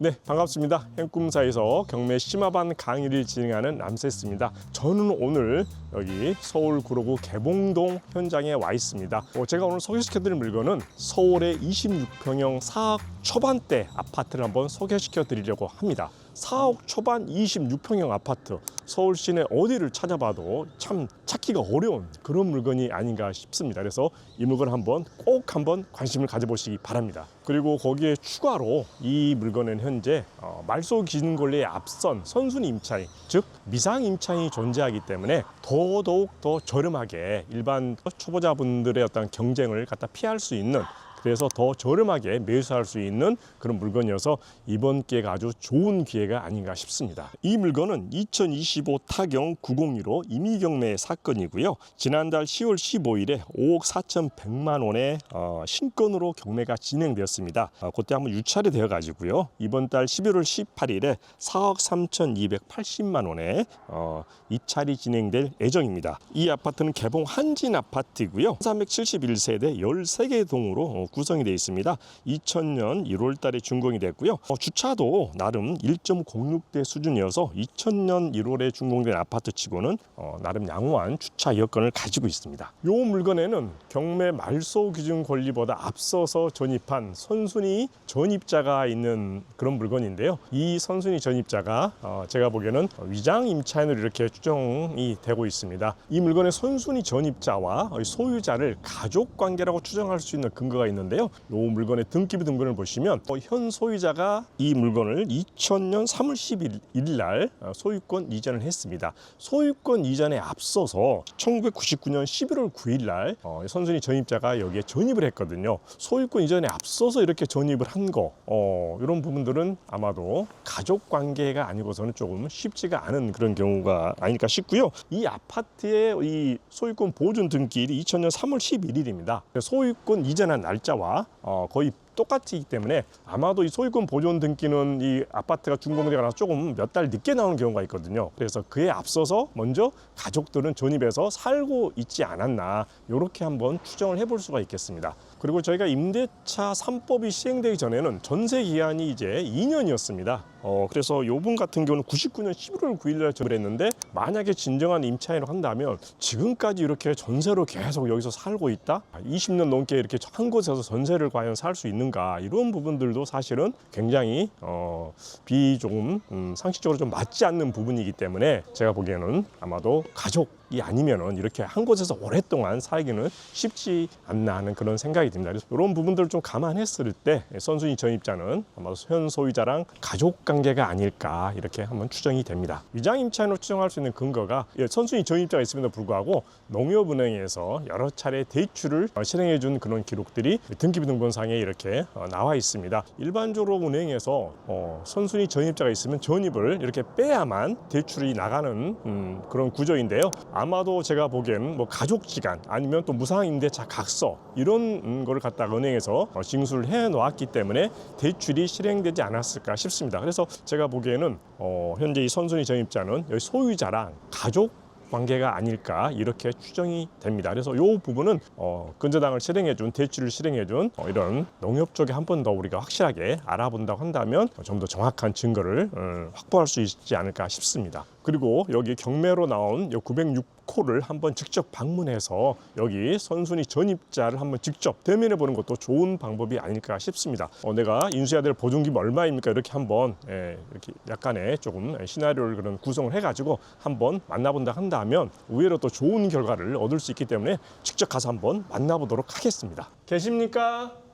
네, 반갑습니다. 행꿈사에서 경매 심화반 강의를 진행하는 람세스입니다. 저는 오늘 여기 서울 구로구 개봉동 현장에 와 있습니다. 어, 제가 오늘 소개시켜 드릴 물건은 서울의 26평형 4억 초반대 아파트를 한번 소개시켜 드리려고 합니다. 4억 초반 26평형 아파트 서울 시내 어디를 찾아봐도 참 찾기가 어려운 그런 물건이 아닌가 싶습니다. 그래서 이 물건 한번 꼭 한번 관심을 가져보시기 바랍니다. 그리고 거기에 추가로 이 물건은 현재 어, 말소 기준 권리에 앞선 선순위 임차인 즉 미상 임차인이 존재하기 때문에 더더욱 더 저렴하게 일반 초보자분들의 어떤 경쟁을 갖다 피할 수 있는 그래서 더 저렴하게 매수할 수 있는 그런 물건이어서 이번 기회가 아주 좋은 기회가 아닌가 싶습니다. 이 물건은 2025 타경 902로 임의경매 사건이고요. 지난달 10월 15일에 5억 4,100만 원의 어, 신건으로 경매가 진행되었습니다. 어, 그때 한번 유찰이 되어 가지고요. 이번 달 11월 18일에 4억 3,280만 원에 어, 입찰이 진행될 예정입니다. 이 아파트는 개봉 한진 아파트이고요. 371세대 13개 동으로 어, 구성이 되어 있습니다. 2000년 1월 달에 준공이 됐고요. 어, 주차도 나름 1.06대 수준이어서 2000년 1월에 준공된 아파트 치고는 어, 나름 양호한 주차 여건을 가지고 있습니다. 이 물건에는 경매 말소 기준 권리보다 앞서서 전입한 선순위 전입자가 있는 그런 물건인데요. 이 선순위 전입자가 어, 제가 보기에는 위장 임차인으로 이렇게 추정이 되고 있습니다. 이 물건의 선순위 전입자와 소유자를 가족 관계라고 추정할 수 있는 근거가 있는 데요. 이 물건의 등기부 등본을 보시면 어, 현 소유자가 이 물건을 2000년 3월 11일 날 어, 소유권 이전을 했습니다. 소유권 이전에 앞서서 1999년 11월 9일 날 어, 선순위 전입자가 여기에 전입을 했거든요. 소유권 이전에 앞서서 이렇게 전입을 한 거, 어, 이런 부분들은 아마도 가족 관계가 아니고서는 조금 쉽지가 않은 그런 경우가 아닐까 싶고요. 이 아파트의 이 소유권 보존 등기일이 2000년 3월 11일입니다. 소유권 이전한 날짜 와 어, 거의 똑같기 때문에 아마도 이 소유권 보존 등기는 이 아파트가 준공되고 나서 조금 몇 달 늦게 나오는 경우가 있거든요. 그래서 그에 앞서서 먼저 가족들은 전입해서 살고 있지 않았나 이렇게 한번 추정을 해볼 수가 있겠습니다. 그리고 저희가 임대차 3법이 시행되기 전에는 전세 기한이 이제 2년이었습니다. 어, 그래서 요분 같은 경우는 99년 11월 9일 날 전을 했는데 만약에 진정한 임차인을 한다면 지금까지 이렇게 전세로 계속 여기서 살고 있다? 20년 넘게 이렇게 한 곳에서 전세를 과연 살 수 있는 가? 이런 부분들도 사실은 굉장히 어, 비 조금 음, 상식적으로 좀 맞지 않는 부분이기 때문에 제가 보기에는 아마도 가족 이 아니면은 이렇게 한 곳에서 오랫동안 살기는 쉽지 않나 하는 그런 생각이 듭니다. 그래서 이런 부분들을 좀 감안했을 때 선순위 전입자는 아마도 현 소유자랑 가족 관계가 아닐까 이렇게 한번 추정이 됩니다. 위장 임차인으로 추정할 수 있는 근거가 예, 선순위 전입자가 있음에도 불구하고 농협은행에서 여러 차례 대출을 어, 실행해 준 그런 기록들이 등기부 등본상에 이렇게 어, 나와 있습니다. 일반적으로 은행에서 어, 선순위 전입자가 있으면 전입을 이렇게 빼야만 대출이 나가는 음, 그런 구조인데요. 아마도 제가 보기엔 뭐 가족지간 아니면 또 무상임대차 각서 이런 음, 거를 갖다가 은행에서 어, 징수를 해 놓았기 때문에 대출이 실행되지 않았을까 싶습니다. 그래서 제가 보기에는 어, 현재 이 선순위 전입자는 여기 소유자랑 가족 관계가 아닐까 이렇게 추정이 됩니다. 그래서 이 부분은 어, 근저당을 실행해준 대출을 실행해준 어, 이런 농협 쪽에 한 번 더 우리가 확실하게 알아본다고 한다면 좀 더 정확한 증거를 음, 확보할 수 있지 않을까 싶습니다. 그리고 여기 경매로 나온 906호를 한번 직접 방문해서 여기 선순위 전입자를 한번 직접 대면해 보는 것도 좋은 방법이 아닐까 싶습니다. 어, 내가 인수해야 될 보증금이 얼마입니까? 이렇게 한번 예, 이렇게 약간의 조금 시나리오를 그런 구성을 해가지고 한번 만나본다 한다면 의외로 또 좋은 결과를 얻을 수 있기 때문에 직접 가서 한번 만나보도록 하겠습니다. 계십니까?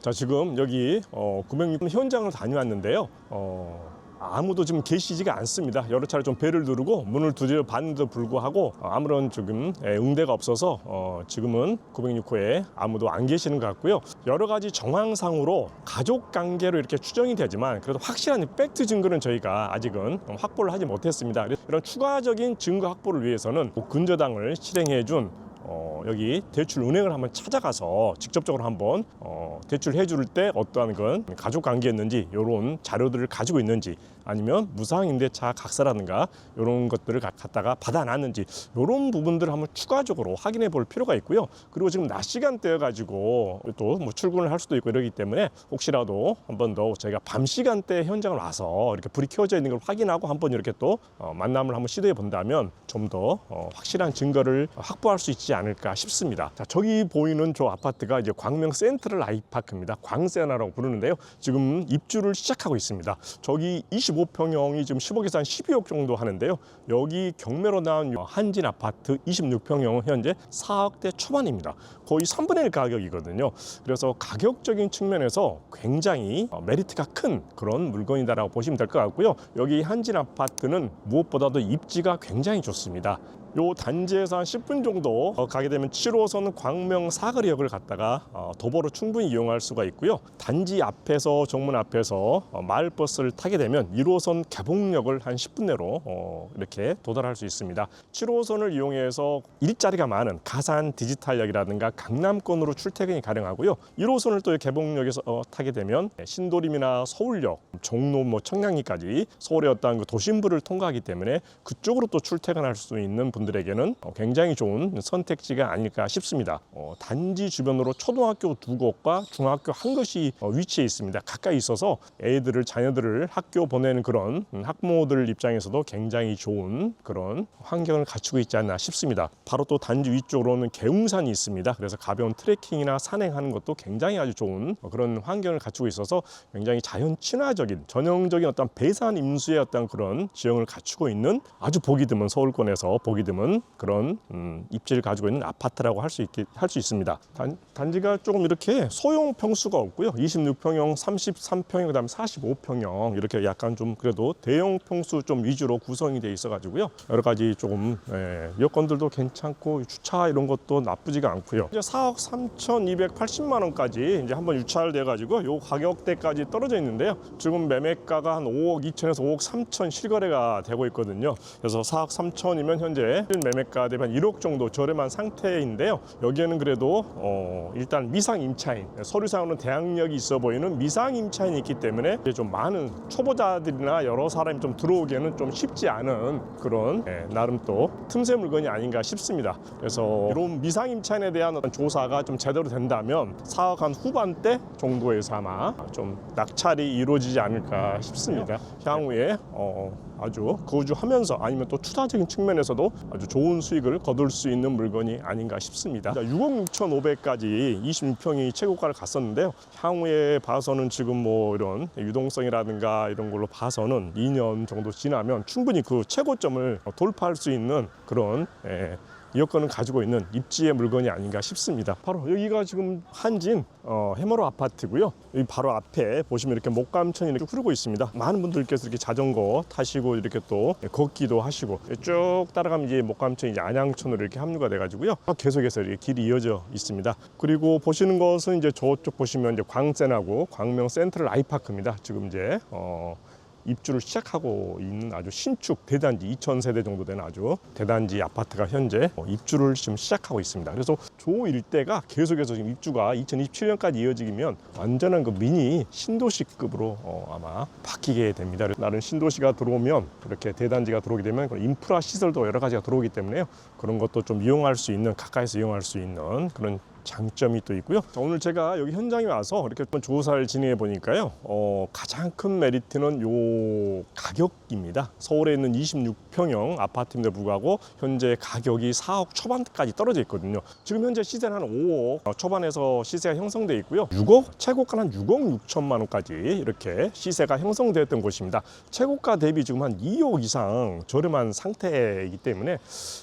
자 지금 여기 어, 906 현장을 다녀왔는데요. 어, 아무도 지금 계시지가 않습니다. 여러 차례 좀 배를 누르고 문을 두드려 봤는데도 불구하고 어, 아무런 지금 예, 응대가 없어서 어, 지금은 906호에 아무도 안 계시는 것 같고요. 여러 가지 정황상으로 가족 관계로 이렇게 추정이 되지만 그래도 확실한 팩트 증거는 저희가 아직은 확보를 하지 못했습니다. 이런 추가적인 증거 확보를 위해서는 근저당을 실행해 준 어, 여기 대출 은행을 한번 찾아가서 직접적으로 한번 어, 대출 해 줄 때 어떠한 건 가족 관계였는지 이런 자료들을 가지고 있는지 아니면 무상임대차 각서라든가 이런 것들을 가- 갖다가 받아놨는지 이런 부분들을 한번 추가적으로 확인해 볼 필요가 있고요. 그리고 지금 낮 시간대여 가지고 또 뭐 출근을 할 수도 있고 이러기 때문에 혹시라도 한번 더 저희가 밤 시간대 현장을 와서 이렇게 불이 켜져 있는 걸 확인하고 한번 이렇게 또 어, 만남을 한번 시도해 본다면 좀 더 어, 확실한 증거를 확보할 수 있지 않을까 싶습니다. 자, 저기 보이는 저 아파트가 이제 광명 센트럴 아이파크입니다. 광세나라고 부르는데요. 지금 입주를 시작하고 있습니다. 저기 25평형이 지금 10억에서 한 12억 정도 하는데요. 여기 경매로 나온 한진 아파트 26평형은 현재 4억대 초반입니다. 거의 3분의 1 가격이거든요. 그래서 가격적인 측면에서 굉장히 어, 메리트가 큰 그런 물건이다라고 보시면 될 것 같고요. 여기 한진 아파트는 무엇보다도 입지가 굉장히 좋습니다. 요 단지에서 한 10분 정도 어, 가게 되면 7호선 광명 사거리역을 갔다가 어, 도보로 충분히 이용할 수가 있고요. 단지 앞에서 정문 앞에서 어, 마을버스를 타게 되면 1호선 개봉역을 한 10분 내로 어, 이렇게 도달할 수 있습니다. 7호선을 이용해서 일자리가 많은 가산 디지털역이라든가 강남권으로 출퇴근이 가능하고요. 1호선을 또 개봉역에서 어, 타게 되면 신도림이나 서울역, 종로, 뭐 청량리까지 서울의 어떤 그 도심부를 통과하기 때문에 그쪽으로 또 출퇴근할 수 있는 분들 에게는 어, 굉장히 좋은 선택지가 아닐까 싶습니다. 어, 단지 주변으로 초등학교 두 곳과 중학교 한 곳이 어, 위치해 있습니다. 가까이 있어서 애들을 자녀들을 학교 보내는 그런 음, 학부모들 입장에서도 굉장히 좋은 그런 환경을 갖추고 있지 않나 싶습니다. 바로 또 단지 위쪽으로는 개웅산이 있습니다. 그래서 가벼운 트레킹이나 산행하는 것도 굉장히 아주 좋은 어, 그런 환경을 갖추고 있어서 굉장히 자연 친화적인 전형적인 어떤 배산 임수의 어떤 그런 지형을 갖추고 있는 아주 보기 드문 서울권에서 보기 드문 그런 음, 입지를 가지고 있는 아파트라고 할 수 있습니다. 단, 단지가 조금 이렇게 소형 평수가 없고요. 26평형, 33평형, 그다음 45평형 이렇게 약간 좀 그래도 대형 평수 좀 위주로 구성이 돼 있어 가지고요. 여러 가지 조금 예, 여건들도 괜찮고 주차 이런 것도 나쁘지가 않고요. 이제 4억 3,280만 원까지 이제 한번 유찰 돼 가지고 요 가격대까지 떨어져 있는데요. 지금 매매가가 한 5억 2천에서 5억 3천 실거래가 되고 있거든요. 그래서 4억 3천이면 현재 매매가 대비 한 1억 정도 저렴한 상태인데요. 여기에는 그래도 어, 일단 미상 임차인 서류상으로는 대항력이 있어 보이는 미상 임차인이 있기 때문에 이제 좀 많은 초보자들이나 여러 사람이 좀 들어오기에는 좀 쉽지 않은 그런 예, 나름 또 틈새 물건이 아닌가 싶습니다. 그래서 이런 미상 임차인에 대한 어떤 조사가 좀 제대로 된다면 4억 한 후반대 정도에서 아마 좀 낙찰이 이루어지지 않을까 싶습니다. 향후에 어, 아주 거주하면서 아니면 또 투자적인 측면에서도 아주 좋은 수익을 거둘 수 있는 물건이 아닌가 싶습니다. 6억 6,500까지 26평이 최고가를 갔었는데요. 향후에 봐서는 지금 뭐 이런 유동성이라든가 이런 걸로 봐서는 2년 정도 지나면 충분히 그 최고점을 돌파할 수 있는 그런 예, 여건을 가지고 있는 입지의 물건이 아닌가 싶습니다. 바로 여기가 지금 한진 어, 해머로 아파트고요. 여기 바로 앞에 보시면 이렇게 목감천이 이렇게 흐르고 있습니다. 많은 분들께서 이렇게 자전거 타시고 이렇게 또 걷기도 하시고 쭉 따라가면 이제 목감천 이제 안양천으로 이렇게 합류가 돼가지고요. 계속해서 이렇게 길이 이어져 있습니다. 그리고 보시는 것은 이제 저쪽 보시면 이제 광센하고 광명 센트럴 아이파크입니다. 지금 이제 어, 입주를 시작하고 있는 아주 신축 대단지 2,000세대 정도 되는 아주 대단지 아파트가 현재 어, 입주를 지금 시작하고 있습니다. 그래서 조 일대가 계속해서 지금 입주가 2027년까지 이어지면 완전한 그 미니 신도시급으로 어, 아마 바뀌게 됩니다. 나는 신도시가 들어오면 이렇게 대단지가 들어오게 되면 인프라 시설도 여러 가지가 들어오기 때문에요. 그런 것도 좀 이용할 수 있는 가까이서 이용할 수 있는 그런 장점이 또 있고요. 자, 오늘 제가 여기 현장에 와서 이렇게 한번 조사를 진행해 보니까요. 어, 가장 큰 메리트는 요 가격입니다. 서울에 있는 26평형 아파트임에도 불구하고 현재 가격이 4억 초반까지 떨어져 있거든요. 지금 현재 시세는 한 5억 초반에서 시세가 형성돼 있고요. 6억 최고가는 한 6억 6천만 원까지 이렇게 시세가 형성되었던 곳입니다. 최고가 대비 지금 한 2억 이상 저렴한 상태이기 때문에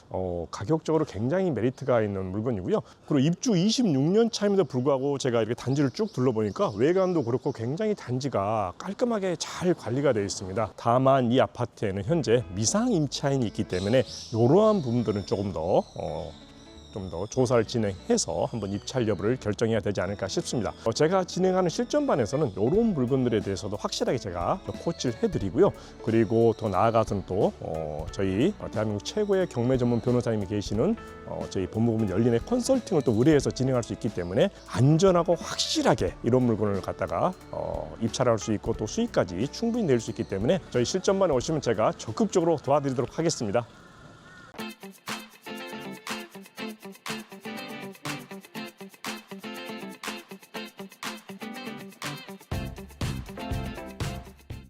어, 가격적으로 굉장히 메리트가 있는 물건이고요. 그리고 입주 26년 차임에도 불구하고 제가 이렇게 단지를 쭉 둘러보니까 외관도 그렇고 굉장히 단지가 깔끔하게 잘 관리가 되어 있습니다. 다만 이 아파트에는 현재 미상 임차인이 있기 때문에 이러한 부분들은 조금 더 어, 좀 더 조사를 진행해서 한번 입찰 여부를 결정해야 되지 않을까 싶습니다. 어, 제가 진행하는 실전반에서는 이런 물건들에 대해서도 확실하게 제가 코치를 해드리고요. 그리고 더 나아가서는 또 어, 저희 어, 대한민국 최고의 경매 전문 변호사님이 계시는 어, 저희 법무부문 열린의 컨설팅을 또 의뢰해서 진행할 수 있기 때문에 안전하고 확실하게 이런 물건을 갖다가 어, 입찰할 수 있고 또 수익까지 충분히 낼 수 있기 때문에 저희 실전반에 오시면 제가 적극적으로 도와드리도록 하겠습니다.